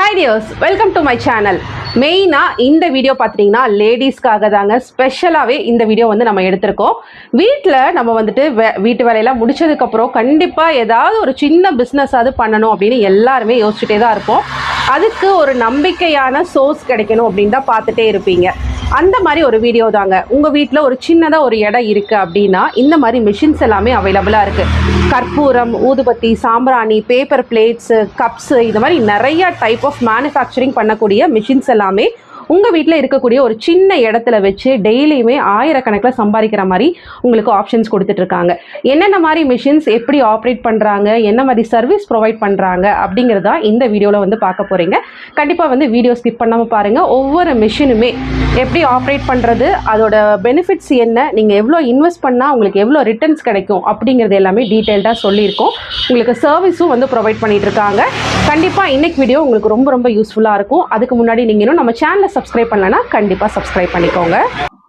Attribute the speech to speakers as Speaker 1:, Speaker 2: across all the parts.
Speaker 1: Hi dears welcome to my channel மெயினாக இந்த video பார்த்தீங்கன்னா லேடிஸ்க்காக தாங்க ஸ்பெஷலாகவே இந்த வீடியோ வந்து நம்ம எடுத்திருக்கோம். வீட்டில் நம்ம வந்துட்டு வே- வீட்டு வேலையெல்லாம் முடிச்சதுக்கப்புறம் கண்டிப்பாக ஏதாவது ஒரு சின்ன பிஸ்னஸ் அது பண்ணணும் அப்படின்னு எல்லாருமே யோசிச்சுட்டே தான் இருப்போம். அதுக்கு ஒரு நம்பிக்கையான சோர்ஸ் கிடைக்கணும் அப்படின்னு தான் பார்த்துட்டே இருப்பீங்க. அந்த மாதிரி ஒரு வீடியோ தாங்க. உங்கள் வீட்டில் ஒரு சின்னதாக ஒரு இடம் இருக்குது அப்படின்னா இந்த மாதிரி மிஷின்ஸ் எல்லாமே அவைலபிளாக இருக்குது கற்பூரம் ஊதுபத்தி சாம்பிராணி பேப்பர் பிளேட்ஸு கப்ஸு இது மாதிரி நிறைய டைப் ஆஃப் மேனுஃபேக்சரிங் பண்ணக்கூடிய மிஷின்ஸ் எல்லாமே உங்கள் வீட்டில் இருக்கக்கூடிய ஒரு சின்ன இடத்துல வச்சு டெய்லியுமே ஆயிரக்கணக்கில் சம்பாதிக்கிற மாதிரி உங்களுக்கு ஆப்ஷன்ஸ் கொடுத்துட்ருக்காங்க. என்னென்ன மாதிரி மிஷின்ஸ் எப்படி ஆப்ரேட் பண்ணுறாங்க என்ன மாதிரி சர்வீஸ் ப்ரொவைட் பண்ணுறாங்க அப்படிங்கிறதா இந்த வீடியோவில் வந்து பார்க்க போகிறீங்க கண்டிப்பாக வந்து வீடியோ ஸ்கிப் பண்ணாமல் பாருங்கள் ஒவ்வொரு மிஷினுமே எப்படி ஆப்ரேட் பண்ணுறது அதோட பெனிஃபிட்ஸ் என்ன நீங்கள் எவ்வளோ இன்வெஸ்ட் பண்ணால் உங்களுக்கு எவ்வளோ ரிட்டர்ன்ஸ் கிடைக்கும் அப்படிங்கிறது எல்லாமே டீட்டெயில்டாக சொல்லியிருக்கோம். உங்களுக்கு சர்வீஸும் வந்து ப்ரொவைட் பண்ணிகிட்ருக்காங்க கண்டிப்பாக இன்றைக்கு வீடியோ உங்களுக்கு ரொம்ப ரொம்ப யூஸ்ஃபுல்லாக இருக்கும். அதுக்கு முன்னாடி நீங்கள் இன்னும் நம்ம சேனலை சப்ஸ்கிரைப் பண்ணலன்னா கண்டிப்பாக சப்ஸ்கிரைப் பண்ணிக்கோங்க.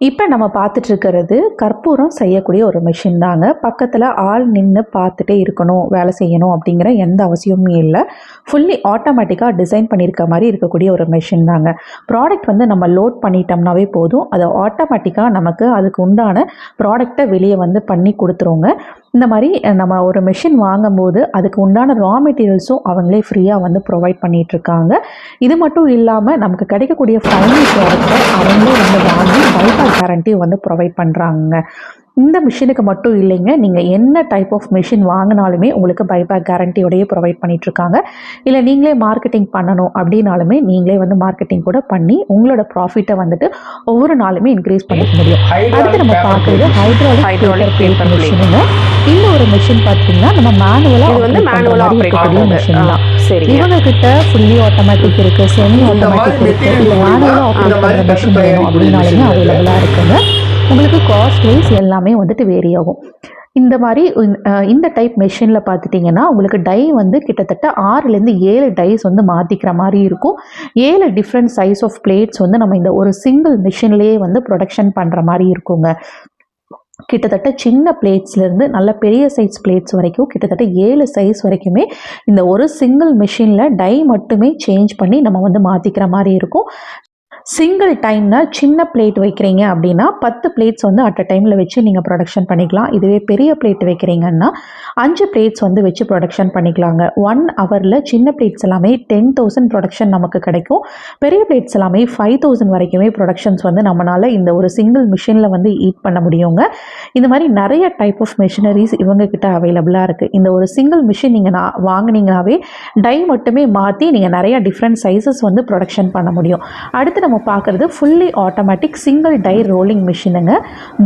Speaker 2: இப்போ நம்ம பார்த்துட்டு இருக்கிறது கற்பூரம் செய்யக்கூடிய ஒரு மிஷின் தாங்க. பக்கத்தில் ஆள் நின்று பார்த்துட்டே இருக்கணும் வேலை செய்யணும் அப்படிங்கிற எந்த அவசியமும் இல்லை. ஃபுல்லி ஆட்டோமேட்டிக்காக டிசைன் பண்ணியிருக்க மாதிரி இருக்கக்கூடிய ஒரு மிஷின் தாங்க. ப்ராடக்ட் வந்து நம்ம லோட் பண்ணிட்டோம்னாவே போதும். அது ஆட்டோமேட்டிக்காக நமக்கு அதுக்கு உண்டான ப்ராடக்டை வெளியே வந்து பண்ணி கொடுத்துருவோங்க இந்த மாதிரி நம்ம ஒரு மிஷின் வாங்கும்போது அதுக்கு உண்டான ரா மெட்டீரியல்ஸும் அவங்களே ஃப்ரீயாக வந்து ப்ரொவைட் பண்ணிகிட்ருக்காங்க இது மட்டும் இல்லாமல் நமக்கு கிடைக்கக்கூடிய ஃபைனல் ப்ராடக்டை அவங்களே வந்து வாங்கி பைபாஸ் கேரண்டி வந்து ப்ரொவைட் பண்ணுறாங்க இந்த மிஷினுக்கு மட்டும் இல்லைங்க. நீங்கள் என்ன டைப் ஆஃப் மிஷின் வாங்கினாலுமே உங்களுக்கு பைபேக் கேரண்டியோடய ப்ரொவைட் பண்ணிகிட்ருக்காங்க இல்லை நீங்களே மார்க்கெட்டிங் பண்ணணும் அப்படின்னாலுமே நீங்களே வந்து மார்க்கெட்டிங் கூட பண்ணி உங்களோட ப்ராஃபிட்டை வந்துட்டு ஒவ்வொரு நாளுமே இன்க்ரீஸ் பண்ணிக்க முடியும். அடுத்து நம்ம பார்க்குறது ஹைட்ராலிக் ஹைட்ராலிக் பேப்பர். மிஷினுங்க இந்த ஒரு மிஷின் பார்த்தீங்கன்னா நம்ம மேனுவலாக
Speaker 1: இது வந்து மேனுவலாக ஆப்ரேட் பண்ணுறது
Speaker 2: மிஷின் தான்.
Speaker 1: சரிங்க.
Speaker 2: இவங்க கிட்ட ஃபுல்லி ஆட்டோமேட்டிக் இருக்கு செமி ஆட்டோமேட்டிக் இருக்கு. இல்லை மேனுவலாக ஆப்ரேட்
Speaker 3: மாதிரி
Speaker 2: பண்ணுற மிஷின் வேணும் அப்படின்னாலுமே. அவைலபிளாக இருக்குங்க. உங்களுக்கு காஸ்ட் வைஸ் எல்லாமே வந்துட்டு வேரி ஆகும். இந்த மாதிரி இந்த- டைப் மெஷினில் பார்த்துட்டிங்கன்னா உங்களுக்கு டை வந்து கிட்டத்தட்ட ஆறுலேருந்து ஏழு டைஸ் வந்து மாற்றிக்கிற மாதிரி இருக்கும். ஏழு டிஃப்ரெண்ட் சைஸ் ஆஃப் பிளேட்ஸ் வந்து நம்ம இந்த ஒரு சிங்கிள் மிஷின்லேயே வந்து ப்ரொடக்ஷன் பண்ணுற மாதிரி இருக்குங்க. கிட்டத்தட்ட சின்ன பிளேட்ஸ்லேருந்து நல்ல பெரிய சைஸ் பிளேட்ஸ் வரைக்கும் கிட்டத்தட்ட ஏழு சைஸ் வரைக்குமே இந்த ஒரு சிங்கிள் மிஷினில் டை மட்டுமே சேஞ்ச் பண்ணி நம்ம வந்து மாற்றிக்கிற மாதிரி இருக்கும். சிங்கிள் டைம்னா சின்ன பிளேட் வைக்கிறீங்க அப்படின்னா பத்து பிளேட்ஸ் வந்து அட் அ டைமில் வச்சு நீங்கள் ப்ரொடக்ஷன் பண்ணிக்கலாம். இதுவே பெரிய பிளேட் வைக்கிறீங்கன்னா அஞ்சு பிளேட்ஸ் வந்து வச்சு ப்ரொடக்ஷன் பண்ணிக்கலாங்க. ஒன் ஹவரில் சின்ன பிளேட்ஸ் எல்லாமே டென் தௌசண்ட் ப்ரொடக்ஷன் நமக்கு கிடைக்கும். பெரிய பிளேட்ஸ் எல்லாமே ஃபைவ் தௌசண்ட் வரைக்குமே ப்ரொடக்ஷன்ஸ் வந்து நம்மளால் இந்த ஒரு சிங்கிள் மிஷினில் வந்து ஈட் பண்ண முடியுங்க. இந்த மாதிரி நிறைய டைப் ஆஃப் மிஷினரிஸ் இவங்கக்கிட்ட அவைலபிளாக இருக்குது இந்த ஒரு சிங்கிள் மிஷின் நீங்கள் நான் வாங்கினீங்கனாவே டை மட்டுமே மாற்றி நீங்கள் நிறைய டிஃப்ரெண்ட் சைஸஸ் வந்து ப்ரொடக்ஷன் பண்ண முடியும். அடுத்து நம்ம நம்ம பார்க்குறது fully automatic single die rolling மிஷினுங்க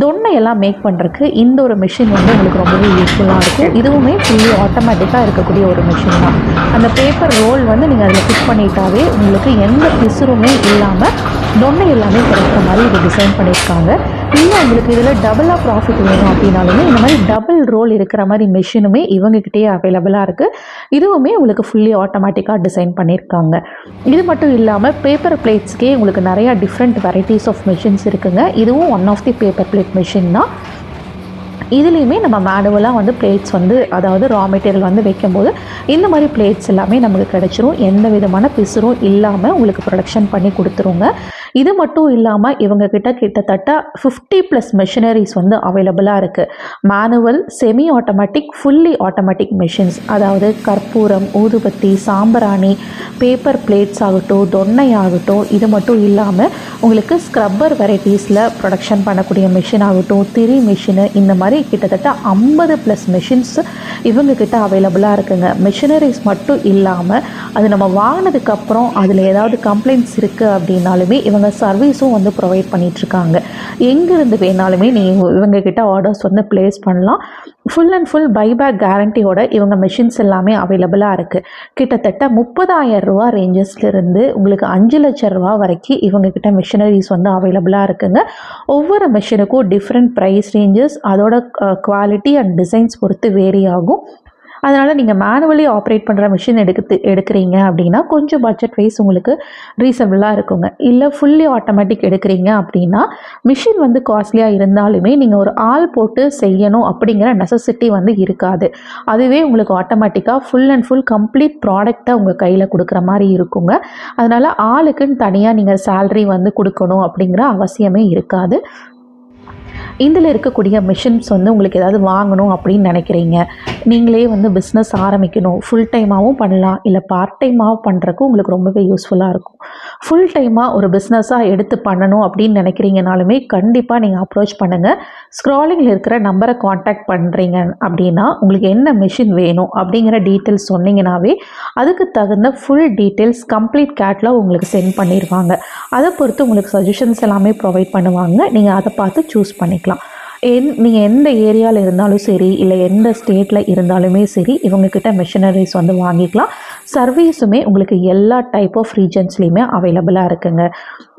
Speaker 2: தொன்னை எல்லாம் மேக் பண்ணுறதுக்கு இந்த ஒரு மிஷின் வந்து உங்களுக்கு ரொம்பவே யூஸ்ஃபுல்லாக இருக்கும். இதுவுமே ஃபுல்லி ஆட்டோமேட்டிக்காக இருக்கக்கூடிய ஒரு மிஷின் தான். அந்த பேப்பர் ரோல் வந்து நீங்கள் அதில் ஃபிட் பண்ணிட்டாவே உங்களுக்கு எந்த பிசுறுமே இல்லாமல் தொன்னை எல்லாமே கிடைக்கிற மாதிரி இது டிசைன் பண்ணியிருக்காங்க. இல்லை உங்களுக்கு இதில் டபுளாக ப்ராஃபிட் வேணும் அப்படின்னாலுமே இந்த மாதிரி டபுள் ரோல் இருக்கிற மாதிரி மிஷினுமே இவங்ககிட்டயே அவைலபிளாக இருக்குது இதுவுமே உங்களுக்கு ஃபுல்லி ஆட்டோமேட்டிக்காக டிசைன் பண்ணியிருக்காங்க. இது மட்டும் இல்லாமல் பேப்பர் பிளேட்ஸ்க்கே உங்களுக்கு நிறையா டிஃப்ரெண்ட் வெரைட்டிஸ் ஆஃப் மிஷின்ஸ் இருக்குங்க. இதுவும் one of the paper plate machine தான். இதுலேயுமே நம்ம மேனுவலாக வந்து பிளேட்ஸ் வந்து அதாவது ரா மெட்டீரியல் வந்து வைக்கும்போது இந்த மாதிரி பிளேட்ஸ் எல்லாமே நமக்கு கிடச்சிரும். எந்த விதமான பிசுரும் இல்லாமல் உங்களுக்கு ப்ரொடக்ஷன் பண்ணி கொடுத்துருங்க. இது மட்டும் இல்லாமல் இவங்க கிட்ட கிட்டத்தட்ட ஃபிஃப்டி ப்ளஸ் மிஷினரிஸ் வந்து அவைலபிளாக இருக்குது manual semi automatic fully automatic machines அதாவது கற்பூரம் ஊதுபத்தி சாம்பிராணி பேப்பர் பிளேட்ஸ் ஆகட்டும் தொன்னை ஆகட்டும் இது மட்டும் இல்லாமல் உங்களுக்கு ஸ்க்ரப்பர் வெரைட்டிஸில் ப்ரொடக்ஷன் பண்ணக்கூடிய மிஷின் ஆகட்டும் திரி மிஷினு இந்த மாதிரி கிட்டத்தட்ட ஐம்பது ப்ளஸ் மிஷின்ஸ் இவங்க கிட்ட அவைலபிளாக இருக்குங்க. மிஷினரிஸ் மட்டும் இல்லாமல் அது நம்ம வாங்கினதுக்கப்புறம் அதில் ஏதாவது கம்ப்ளைண்ட்ஸ் இருக்குது அப்படின்னாலுமே இவங்க சர்வீஸும் வந்து ப்ரொவைட் பண்ணிகிட்ருக்காங்க எங்கேருந்து வேணாலுமே நீங்கள் இவங்க கிட்ட ஆர்டர்ஸ் வந்து ப்ளேஸ் பண்ணலாம். ஃபுல் அண்ட் ஃபுல் பைபேக் கேரண்டியோட இவங்க மிஷின்ஸ் எல்லாமே அவைலபிளாக இருக்குது கிட்டத்தட்ட முப்பதாயிரம் ரூபா ரேஞ்சஸ்லேருந்து உங்களுக்கு அஞ்சு லட்ச ரூபா வரைக்கும் இவங்க கிட்ட மிஷினரிஸ் வந்து அவைலபிளாக இருக்குங்க. ஒவ்வொரு மிஷினுக்கும் டிஃப்ரெண்ட் ப்ரைஸ் ரேஞ்சஸ் அதோட குவாலிட்டி அண்ட் டிசைன்ஸ் பொறுத்து வேரி ஆகும். அதனால் நீங்கள் மேனுவலி ஆப்ரேட் பண்ணுற மிஷின் எடுத்து எடுக்கிறீங்க அப்படின்னா கொஞ்சம் பட்ஜெட் வைஸ் உங்களுக்கு ரீசனபிளாக இருக்குங்க. இல்லை ஃபுல்லி ஆட்டோமேட்டிக் எடுக்கிறீங்க அப்படின்னா மிஷின் வந்து காஸ்ட்லியாக இருந்தாலுமே நீங்கள் ஒரு ஆள் போட்டு செய்யணும் அப்படிங்கிற நெசசிட்டி வந்து இருக்காது. அதுவே உங்களுக்கு ஆட்டோமேட்டிக்காக ஃபுல் அண்ட் ஃபுல் கம்ப்ளீட் ப்ராடக்டை உங்கள் கையில் கொடுக்குற மாதிரி இருக்குங்க. அதனால் ஆளுக்குன்னு தனியாக நீங்கள் சேல்ரி வந்து கொடுக்கணும் அப்படிங்கிற அவசியமே இருக்காது. இதில் இருக்கக்கூடிய மிஷின்ஸ் வந்து உங்களுக்கு ஏதாவது வாங்கணும் அப்படின்னு நினைக்கிறீங்க. நீங்களே வந்து பிஸ்னஸ் ஆரம்பிக்கணும். ஃபுல் டைமாகவும் பண்ணலாம். இல்லை பார்ட் டைமாகவும் பண்ணுறக்கு உங்களுக்கு ரொம்பவே யூஸ்ஃபுல்லாக இருக்கும். ஃபுல் டைமாக ஒரு பிஸ்னஸாக எடுத்து பண்ணணும் அப்படின்னு நினைக்கிறீங்கனாலுமே கண்டிப்பாக நீங்கள் அப்ரோச் பண்ணுங்கள் ஸ்க்ராலிங்கில் இருக்கிற நம்பரை காண்டாக்ட் பண்ணுறீங்க அப்படின்னா உங்களுக்கு என்ன மிஷின் வேணும் அப்படிங்கிற டீட்டெயில்ஸ் சொன்னீங்கன்னாவே அதுக்கு தகுந்த ஃபுல் டீட்டெயில்ஸ் கம்ப்ளீட் கேட்லாக் உங்களுக்கு சென்ட் பண்ணிடுவாங்க. அதை பொறுத்து உங்களுக்கு சஜஷன்ஸ் எல்லாமே ப்ரொவைட் பண்ணுவாங்க. நீங்கள் அதை பார்த்து சூஸ் பண்ணிக்கலாம். என் நீங்கள் எந்த ஏரியாவில் இருந்தாலும் சரி இல்லை எந்த ஸ்டேட்டில் இருந்தாலுமே சரி இவங்கக்கிட்ட மிஷினரிஸ் வந்து வாங்கிக்கலாம். சர்வீஸுமே உங்களுக்கு எல்லா டைப் ஆஃப் ரீஜன்ஸ்லேயுமே அவைலபிளாக இருக்குங்க.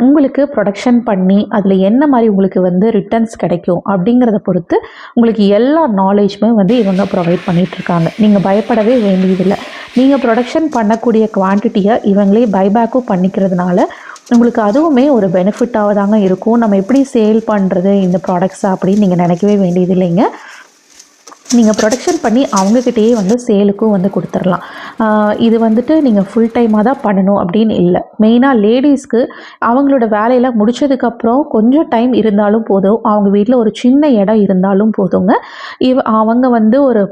Speaker 2: உங்களுக்கு ப்ரொடக்ஷன் பண்ணி அதில் என்ன மாதிரி உங்களுக்கு வந்து ரிட்டர்ன்ஸ் கிடைக்கும் அப்படிங்கிறத பொறுத்து உங்களுக்கு எல்லா நாலேஜுமே வந்து இவங்க ப்ரொவைட் பண்ணிகிட்ருக்காங்க நீங்கள் பயப்படவே வேண்டியதில்லை. நீங்கள் ப்ரொடக்ஷன் பண்ணக்கூடிய குவான்டிட்டியை இவங்களே பைபேக்கும் பண்ணிக்கிறதுனால உங்களுக்கு அதுவுமே ஒரு பெனிஃபிட்டாக தாங்க இருக்கும். நம்ம எப்படி சேல் பண்ணுறது இந்த ப்ராடக்ட்ஸை அப்படின்னு நீங்கள் நினைக்கவே வேண்டியது இல்லைங்க. நீங்கள் ப்ரொடக்ஷன் பண்ணி அவங்கக்கிட்டேயே வந்து சேலுக்கும் வந்து கொடுத்துடலாம். இது வந்துட்டு நீங்கள் ஃபுல் டைமாக தான் பண்ணணும் அப்படின்னு இல்லை. மெயினாக லேடிஸ்க்கு அவங்களோட வேலையெல்லாம் முடிச்சதுக்கப்புறம் கொஞ்சம் டைம் இருந்தாலும் போதும். அவங்க வீட்டில் ஒரு சின்ன இடம் இருந்தாலும் போதுங்க. இவ் அவங்க வந்து ஒரு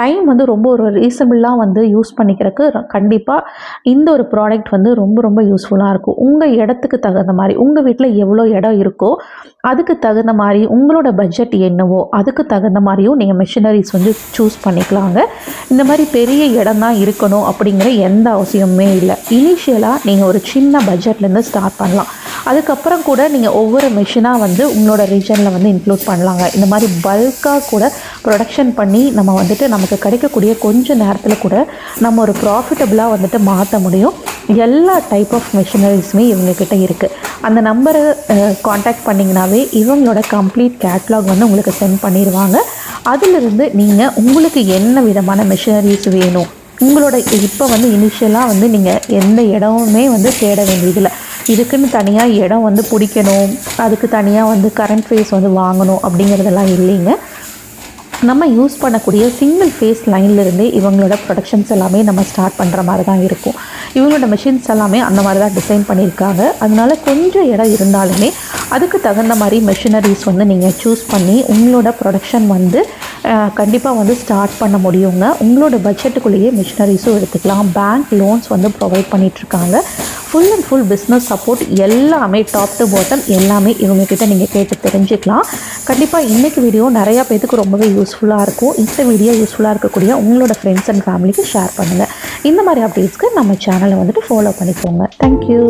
Speaker 2: டைம் வந்து ரொம்ப ஒரு ரீசனபிளாக வந்து யூஸ் பண்ணிக்கிறதுக்கு கண்டிப்பாக இந்த ஒரு ப்ராடக்ட் வந்து ரொம்ப ரொம்ப யூஸ்ஃபுல்லாக இருக்கும். உங்கள் இடத்துக்கு தகுந்த மாதிரி உங்கள் வீட்டில் எவ்வளோ இடம் இருக்கோ அதுக்கு தகுந்த மாதிரி உங்களோட பட்ஜெட் என்னவோ அதுக்கு தகுந்த மாதிரியும் நீங்கள் மிஷினரிஸ் வந்து சூஸ் பண்ணிக்கலாங்க. இந்த மாதிரி பெரிய இடம் தான் இருக்கணும் அப்படிங்கிற எந்த அவசியமுமே இல்லை. இனிஷியலாக நீங்கள் ஒரு சின்ன பட்ஜெட்லேருந்து ஸ்டார்ட் பண்ணலாம். அதுக்கப்புறம் கூட நீங்கள் ஒவ்வொரு மிஷினாக வந்து உங்களோட ரீஜனில் வந்து இன்க்ளூட் பண்ணலாங்க. இந்த மாதிரி பல்காக கூட ப்ரொடக்ஷன் பண்ணி நம்ம வந்துட்டு நமக்கு கிடைக்கக்கூடிய கொஞ்ச நேரத்தில் கூட நம்ம ஒரு ப்ராஃபிட்டபுளாக வந்துட்டு மாற்ற முடியும். எல்லா டைப் ஆஃப் மிஷினரிஸுமே இவங்கக்கிட்ட இருக்குது அந்த நம்பரை காண்டாக்ட் பண்ணிங்கனாவே இவங்களோட கம்ப்ளீட் கேட்லாக் வந்து உங்களுக்கு சென்ட் பண்ணிடுவாங்க அதிலிருந்து நீங்கள் உங்களுக்கு என்ன விதமான மிஷினரிஸ் வேணும்? உங்களோட இப்போ வந்து இனிஷியலாக வந்து நீங்கள் எந்த இடமுமே வந்து தேட வேண்டியதில்லை. இதுக்குன்னு தனியாக இடம் வந்து பிடிக்கணும். அதுக்கு தனியாக வந்து கரண்ட் ஃபேஸ் வந்து வாங்கணும் அப்படிங்கிறதெல்லாம் இல்லைங்க. நம்ம யூஸ் பண்ணக்கூடிய சிங்கிள் ஃபேஸ் லைன்லேருந்தே இவங்களோட ப்ரொடக்ஷன்ஸ் எல்லாமே நம்ம ஸ்டார்ட் பண்ணுற மாதிரி தான் இருக்கும். இவங்களோட மிஷின்ஸ் எல்லாமே அந்த மாதிரி தான் டிசைன் பண்ணியிருக்காங்க. அதனால கொஞ்சம் இடம் இருந்தாலுமே அதுக்கு தகுந்த மாதிரி மெஷினரிஸ் வந்து நீங்கள் சூஸ் பண்ணி உங்களோட ப்ரொடக்ஷன் வந்து கண்டிப்பாக வந்து ஸ்டார்ட் பண்ண முடியுங்க. உங்களோட பட்ஜெட்டுக்குள்ளேயே மிஷினரிஸும் எடுத்துக்கலாம். பேங்க் லோன்ஸ் வந்து ப்ரொவைட் பண்ணிகிட்ருக்காங்க full and full business support எல்லாமே டாப் டு பாட்டம் எல்லாமே இவங்கக்கிட்ட நீங்கள் கேட்டு தெரிஞ்சுக்கலாம். கண்டிப்பாக இன்றைக்கி வீடியோ நிறையா பேத்துக்கு ரொம்பவே யூஸ்ஃபுல்லாக இருக்கும். இந்த வீடியோ யூஸ்ஃபுல்லாக இருக்கக்கூடிய உங்களோட ஃப்ரெண்ட்ஸ் அண்ட் ஃபேமிலிக்கு ஷேர் பண்ணுங்கள் இந்த மாதிரி அப்டேட்ஸ்க்கு நம்ம சேனலை வந்துட்டு ஃபாலோ பண்ணிக்கோங்க. தேங்க்யூ